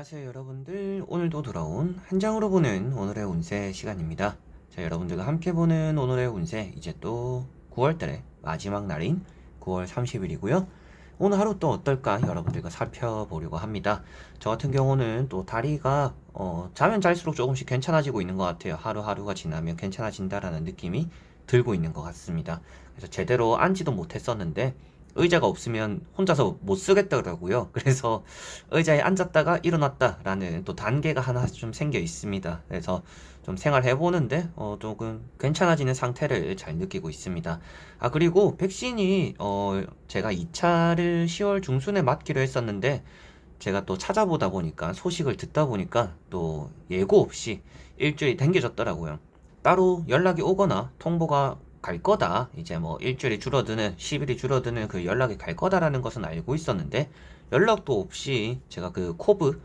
안녕하세요 여러분들. 오늘도 돌아온 한 장으로 보는 오늘의 운세 시간입니다. 자 여러분들과 함께 보는 오늘의 운세 이제 또 9월달의 마지막 날인 9월 30일이고요. 오늘 하루 또 어떨까 여러분들과 살펴보려고 합니다. 저 같은 경우는 또 다리가 어, 자면 잘수록 조금씩 괜찮아지고 있는 것 같아요. 하루하루가 지나면 괜찮아진다라는 느낌이 들고 있는 것 같습니다. 그래서 제대로 앉지도 못했었는데 의자가 없으면 혼자서 못 쓰겠더라고요. 그래서 의자에 앉았다가 일어났다라는 또 단계가 하나 좀 생겨 있습니다. 그래서 좀 생활해 보는데 어 조금 괜찮아지는 상태를 잘 느끼고 있습니다. 아 그리고 백신이 어 제가 2차를 10월 중순에 맞기로 했었는데 제가 또 찾아보다 보니까 소식을 듣다 보니까 또 예고 없이 일주일이 당겨졌더라고요. 따로 연락이 오거나 통보가 갈 거다. 이제 뭐 일주일이 줄어드는, 10일이 줄어드는 그 연락이 갈 거다라는 것은 알고 있었는데, 연락도 없이 제가 그 코브,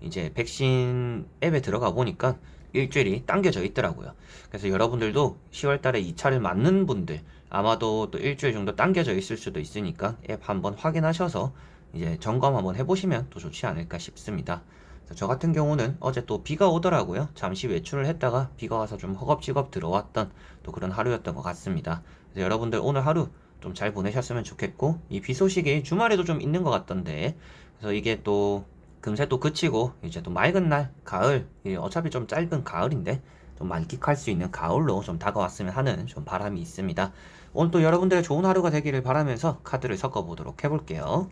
이제 백신 앱에 들어가 보니까 일주일이 당겨져 있더라고요. 그래서 여러분들도 10월 달에 2차를 맞는 분들, 아마도 또 일주일 정도 당겨져 있을 수도 있으니까 앱 한번 확인하셔서 이제 점검 한번 해보시면 또 좋지 않을까 싶습니다. 저 같은 경우는 어제 또 비가 오더라고요. 잠시 외출을 했다가 비가 와서 좀 허겁지겁 들어왔던 또 그런 하루였던 것 같습니다. 그래서 여러분들 오늘 하루 좀 잘 보내셨으면 좋겠고 이 비 소식이 주말에도 좀 있는 것 같던데 그래서 이게 또 금세 또 그치고 이제 또 맑은 날 가을 이 어차피 좀 짧은 가을인데 좀 만끽할 수 있는 가을로 좀 다가왔으면 하는 좀 바람이 있습니다. 오늘 또 여러분들의 좋은 하루가 되기를 바라면서 카드를 섞어 보도록 해볼게요.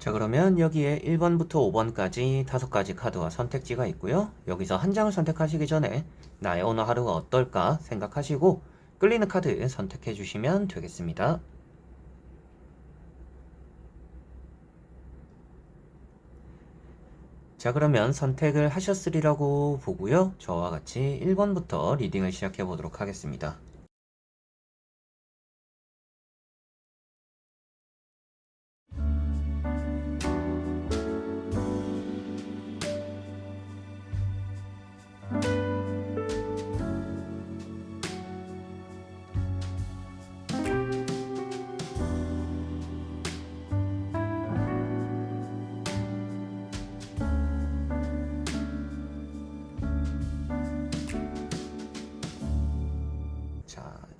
자, 그러면 여기에 1번부터 5번까지 다섯 가지 카드와 선택지가 있고요. 여기서 한 장을 선택하시기 전에 나의 오늘 하루가 어떨까 생각하시고 끌리는 카드 선택해 주시면 되겠습니다. 자, 그러면 선택을 하셨으리라고 보고요. 저와 같이 1번부터 리딩을 시작해 보도록 하겠습니다.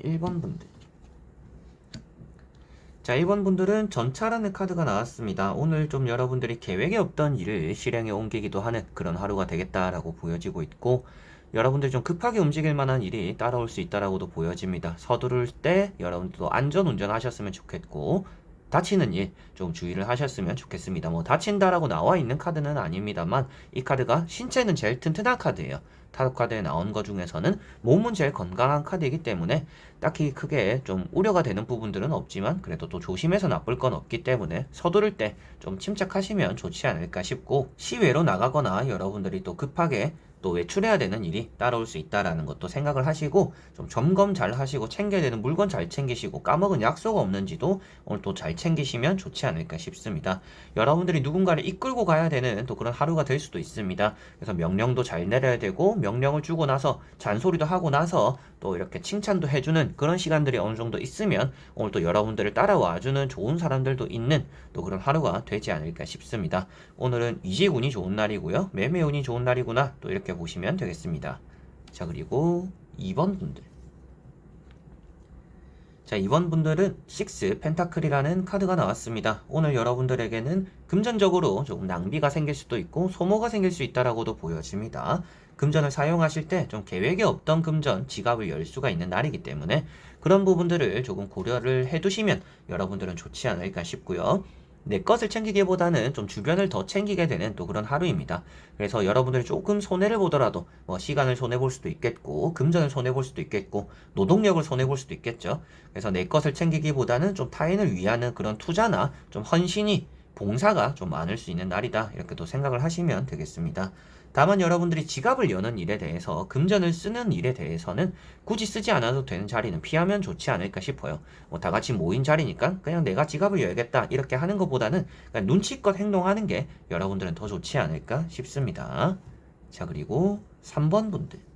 1번 분들. 자, 1번 분들은 전차라는 카드가 나왔습니다. 오늘 좀 여러분들이 계획에 없던 일을 실행에 옮기기도 하는 그런 하루가 되겠다라고 보여지고 있고, 여러분들이 좀 급하게 움직일 만한 일이 따라올 수 있다라고도 보여집니다. 서두를 때 여러분들도 안전 운전하셨으면 좋겠고, 다치는 일 좀 주의를 하셨으면 좋겠습니다. 뭐 다친다라고 나와 있는 카드는 아닙니다만 이 카드가 신체는 제일 튼튼한 카드예요. 타로 카드에 나온 것 중에서는 몸은 제일 건강한 카드이기 때문에 딱히 크게 좀 우려가 되는 부분들은 없지만 그래도 또 조심해서 나쁠 건 없기 때문에 서두를 때 좀 침착하시면 좋지 않을까 싶고 시외로 나가거나 여러분들이 또 급하게 또 외출해야 되는 일이 따라올 수 있다라는 것도 생각을 하시고 좀 점검 잘 하시고 챙겨야 되는 물건 잘 챙기시고 까먹은 약속 없는지도 오늘 또 잘 챙기시면 좋지 않을까 싶습니다. 여러분들이 누군가를 이끌고 가야 되는 또 그런 하루가 될 수도 있습니다. 그래서 명령도 잘 내려야 되고 명령을 주고 나서 잔소리도 하고 나서 또 이렇게 칭찬도 해주는 그런 시간들이 어느 정도 있으면 오늘 또 여러분들을 따라와주는 좋은 사람들도 있는 또 그런 하루가 되지 않을까 싶습니다. 오늘은 이지운이 좋은 날이고요. 매매운이 좋은 날이구나. 또 이렇게 보시면 되겠습니다. 자, 그리고 2번 분들. 자, 이번 분들은 6 펜타클이라는 카드가 나왔습니다. 오늘 여러분들에게는 금전적으로 조금 낭비가 생길 수도 있고 소모가 생길 수 있다라고도 보여집니다. 금전을 사용하실 때 좀 계획에 없던 금전, 지갑을 열 수가 있는 날이기 때문에 그런 부분들을 조금 고려를 해두시면 여러분들은 좋지 않을까 싶고요. 내 것을 챙기기보다는 좀 주변을 더 챙기게 되는 또 그런 하루입니다. 그래서 여러분들이 조금 손해를 보더라도 뭐 시간을 손해 볼 수도 있겠고 금전을 손해 볼 수도 있겠고 노동력을 손해 볼 수도 있겠죠. 그래서 내 것을 챙기기보다는 좀 타인을 위하는 그런 투자나 좀 헌신이 봉사가 좀 많을 수 있는 날이다. 이렇게 또 생각을 하시면 되겠습니다. 다만 여러분들이 지갑을 여는 일에 대해서 금전을 쓰는 일에 대해서는 굳이 쓰지 않아도 되는 자리는 피하면 좋지 않을까 싶어요. 뭐 다 같이 모인 자리니까 그냥 내가 지갑을 열겠다 이렇게 하는 것보다는 눈치껏 행동하는 게 여러분들은 더 좋지 않을까 싶습니다. 자 그리고 3번 분들.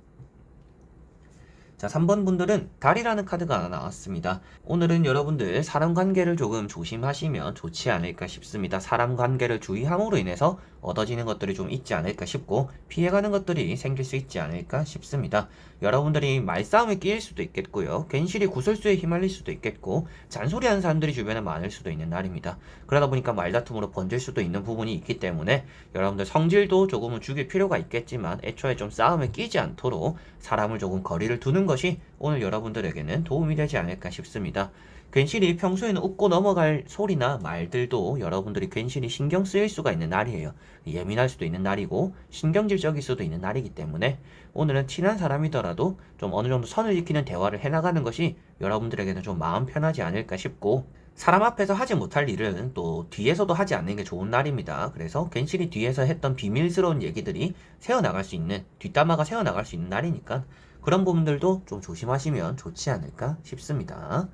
자, 3번 분들은 달이라는 카드가 나왔습니다. 오늘은 여러분들 사람 관계를 조금 조심하시면 좋지 않을까 싶습니다. 사람 관계를 주의함으로 인해서 얻어지는 것들이 좀 있지 않을까 싶고 피해가는 것들이 생길 수 있지 않을까 싶습니다. 여러분들이 말싸움에 끼일 수도 있겠고요. 괜시리 구설수에 휘말릴 수도 있겠고 잔소리하는 사람들이 주변에 많을 수도 있는 날입니다. 그러다 보니까 말다툼으로 번질 수도 있는 부분이 있기 때문에 여러분들 성질도 조금은 죽일 필요가 있겠지만 애초에 좀 싸움에 끼지 않도록 사람을 조금 거리를 두는 것이 오늘 여러분들에게는 도움이 되지 않을까 싶습니다. 괜시리 평소에는 웃고 넘어갈 소리나 말들도 여러분들이 괜시리 신경 쓰일 수가 있는 날이에요. 예민할 수도 있는 날이고 신경질적일 수도 있는 날이기 때문에 오늘은 친한 사람이더라도 좀 어느 정도 선을 지키는 대화를 해나가는 것이 여러분들에게는 좀 마음 편하지 않을까 싶고 사람 앞에서 하지 못할 일은 또 뒤에서도 하지 않는 게 좋은 날입니다. 그래서 괜시리 뒤에서 했던 비밀스러운 얘기들이 새어나갈 수 있는 뒷담화가 새어나갈 수 있는 날이니까 그런 부분들도 좀 조심하시면 좋지 않을까 싶습니다.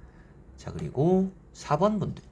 자, 그리고 4번 분들.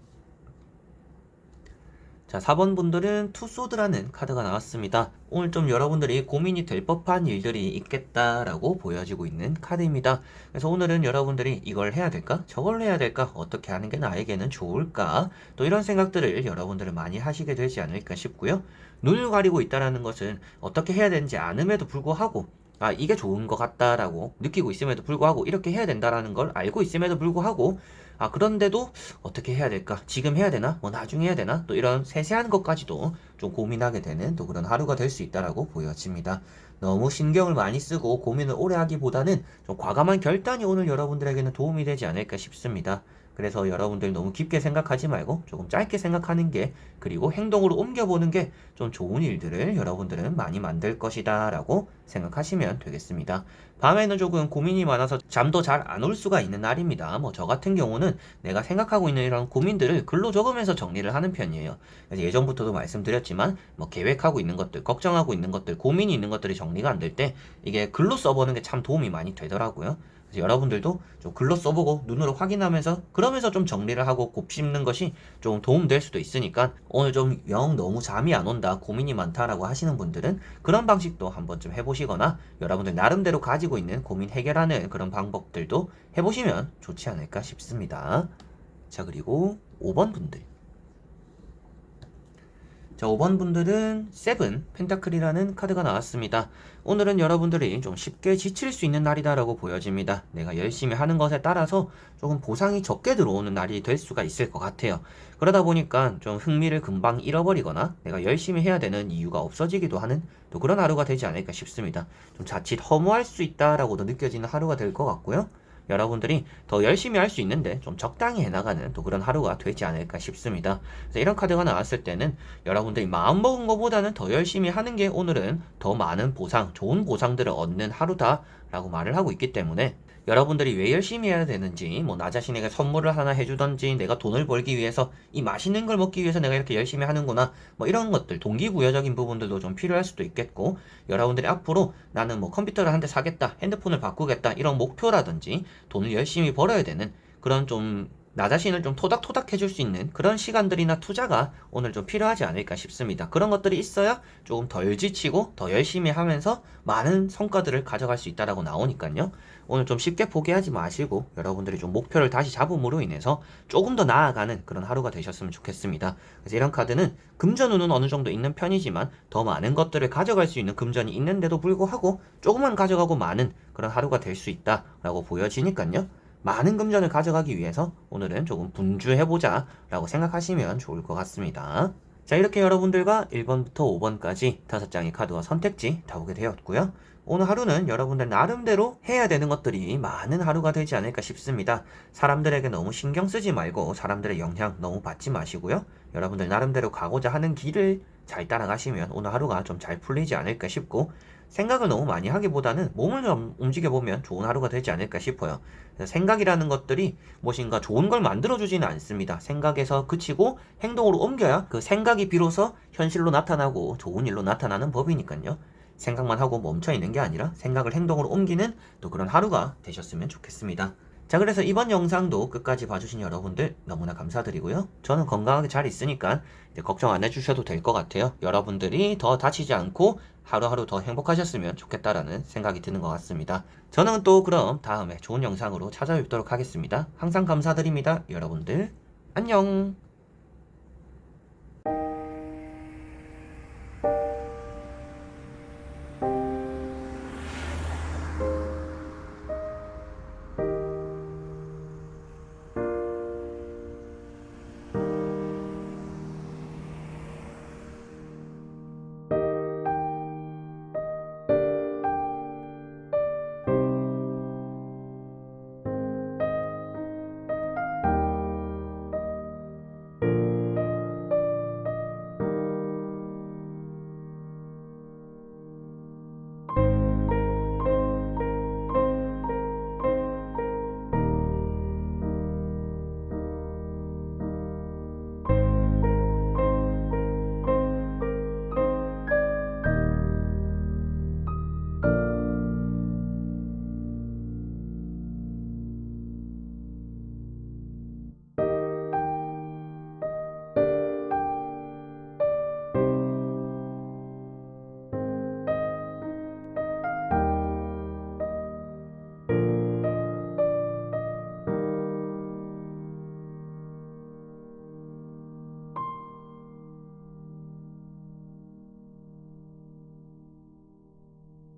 자, 4번 분들은 투소드라는 카드가 나왔습니다. 오늘 좀 여러분들이 고민이 될 법한 일들이 있겠다라고 보여지고 있는 카드입니다. 그래서 오늘은 여러분들이 이걸 해야 될까? 저걸 해야 될까? 어떻게 하는 게 나에게는 좋을까? 또 이런 생각들을 여러분들은 많이 하시게 되지 않을까 싶고요. 눈을 가리고 있다라는 것은 어떻게 해야 되는지 아음에도 불구하고 아, 이게 좋은 것 같다라고 느끼고 있음에도 불구하고 이렇게 해야 된다라는 걸 알고 있음에도 불구하고 아, 그런데도 어떻게 해야 될까? 지금 해야 되나? 뭐 나중에 해야 되나? 또 이런 세세한 것까지도 좀 고민하게 되는 또 그런 하루가 될 수 있다라고 보여집니다. 너무 신경을 많이 쓰고 고민을 오래 하기보다는 좀 과감한 결단이 오늘 여러분들에게는 도움이 되지 않을까 싶습니다. 그래서 여러분들 너무 깊게 생각하지 말고 조금 짧게 생각하는 게 그리고 행동으로 옮겨보는 게 좀 좋은 일들을 여러분들은 많이 만들 것이다 라고 생각하시면 되겠습니다. 밤에는 조금 고민이 많아서 잠도 잘 안 올 수가 있는 날입니다. 뭐 저 같은 경우는 내가 생각하고 있는 이런 고민들을 글로 적으면서 정리를 하는 편이에요. 예전부터도 말씀드렸지만 뭐 계획하고 있는 것들, 걱정하고 있는 것들, 고민이 있는 것들이 정리가 안 될 때 이게 글로 써보는 게 참 도움이 많이 되더라고요. 여러분들도 좀 글로 써보고 눈으로 확인하면서 그러면서 좀 정리를 하고 곱씹는 것이 좀 도움될 수도 있으니까 오늘 좀 영 너무 잠이 안 온다 고민이 많다라고 하시는 분들은 그런 방식도 한번 좀 해보시거나 여러분들 나름대로 가지고 있는 고민 해결하는 그런 방법들도 해보시면 좋지 않을까 싶습니다. 자 그리고 5번 분들 자, 5번 분들은 세븐 펜타클이라는 카드가 나왔습니다. 오늘은 여러분들이 좀 쉽게 지칠 수 있는 날이다라고 보여집니다. 내가 열심히 하는 것에 따라서 조금 보상이 적게 들어오는 날이 될 수가 있을 것 같아요. 그러다 보니까 좀 흥미를 금방 잃어버리거나 내가 열심히 해야 되는 이유가 없어지기도 하는 또 그런 하루가 되지 않을까 싶습니다. 좀 자칫 허무할 수 있다라고도 느껴지는 하루가 될 것 같고요. 여러분들이 더 열심히 할 수 있는데 좀 적당히 해나가는 또 그런 하루가 되지 않을까 싶습니다. 그래서 이런 카드가 나왔을 때는 여러분들이 마음먹은 것보다는 더 열심히 하는 게 오늘은 더 많은 보상, 좋은 보상들을 얻는 하루다라고 말을 하고 있기 때문에 여러분들이 왜 열심히 해야 되는지, 뭐 나 자신에게 선물을 하나 해주던지, 내가 돈을 벌기 위해서 이 맛있는 걸 먹기 위해서 내가 이렇게 열심히 하는구나, 뭐 이런 것들, 동기부여적인 부분들도 좀 필요할 수도 있겠고, 여러분들이 앞으로 나는 뭐 컴퓨터를 한 대 사겠다, 핸드폰을 바꾸겠다, 이런 목표라든지, 돈을 열심히 벌어야 되는 그런 좀 나 자신을 좀 토닥토닥 해줄 수 있는 그런 시간들이나 투자가 오늘 좀 필요하지 않을까 싶습니다. 그런 것들이 있어야 조금 덜 지치고 더 열심히 하면서 많은 성과들을 가져갈 수 있다라고 나오니까요. 오늘 좀 쉽게 포기하지 마시고 여러분들이 좀 목표를 다시 잡음으로 인해서 조금 더 나아가는 그런 하루가 되셨으면 좋겠습니다. 그래서 이런 카드는 금전운은 어느 정도 있는 편이지만 더 많은 것들을 가져갈 수 있는 금전이 있는데도 불구하고 조금만 가져가고 많은 그런 하루가 될 수 있다라고 보여지니까요. 많은 금전을 가져가기 위해서 오늘은 조금 분주해보자 라고 생각하시면 좋을 것 같습니다. 자, 이렇게 여러분들과 1번부터 5번까지 다섯 장의 카드와 선택지 다 보게 되었고요. 오늘 하루는 여러분들 나름대로 해야 되는 것들이 많은 하루가 되지 않을까 싶습니다. 사람들에게 너무 신경 쓰지 말고 사람들의 영향 너무 받지 마시고요. 여러분들 나름대로 가고자 하는 길을 잘 따라가시면 오늘 하루가 좀 잘 풀리지 않을까 싶고 생각을 너무 많이 하기보다는 몸을 좀 움직여보면 좋은 하루가 되지 않을까 싶어요. 생각이라는 것들이 무엇인가 좋은 걸 만들어주지는 않습니다. 생각에서 그치고 행동으로 옮겨야 그 생각이 비로소 현실로 나타나고 좋은 일로 나타나는 법이니까요. 생각만 하고 멈춰 있는 게 아니라 생각을 행동으로 옮기는 또 그런 하루가 되셨으면 좋겠습니다. 자, 그래서 이번 영상도 끝까지 봐주신 여러분들 너무나 감사드리고요. 저는 건강하게 잘 있으니까 이제 걱정 안 해주셔도 될 것 같아요. 여러분들이 더 다치지 않고 하루하루 더 행복하셨으면 좋겠다라는 생각이 드는 것 같습니다. 저는 또 그럼 다음에 좋은 영상으로 찾아뵙도록 하겠습니다. 항상 감사드립니다. 여러분들, 안녕!